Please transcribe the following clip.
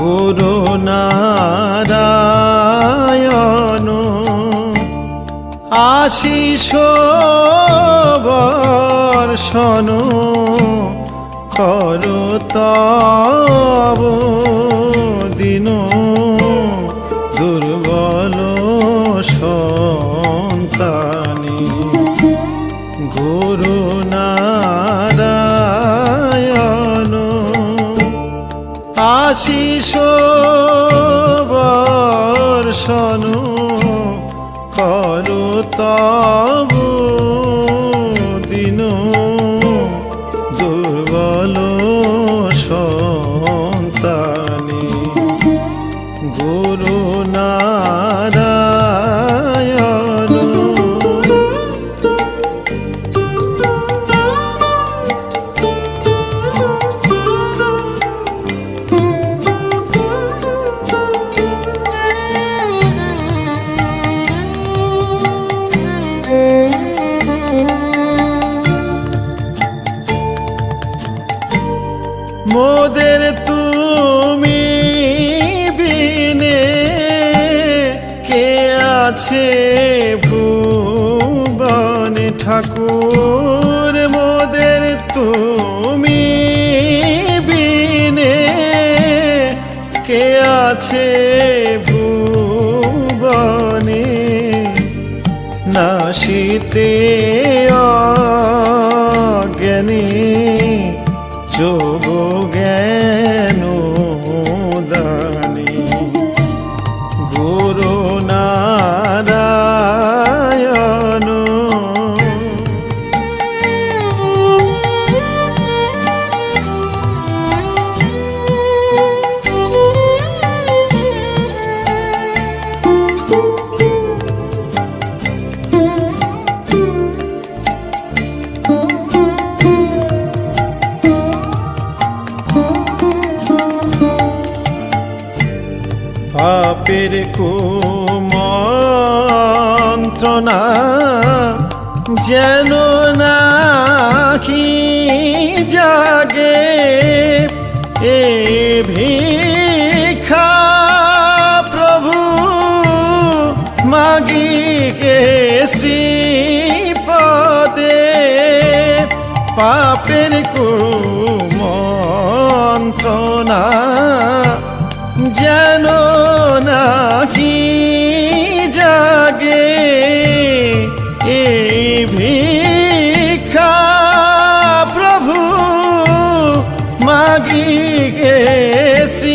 গুরু নারায়ণ আশিস বর্ষণ করু তব। আশিস বর্ষণ করু তব। মোদের তুমি বিনে কে আছে ভুবন ঠাকুর? মোদের তুমি বিনে কে আছে ভুবনে? নাশিতে অজ্ঞানী যোগ পাপের কুমন্ত্রণা যেন নাকি জাগে এ ভিক্ষা প্রভু মাগি কে শ্রীপদে পাপের কুমন্ত্রণা যেন নাকি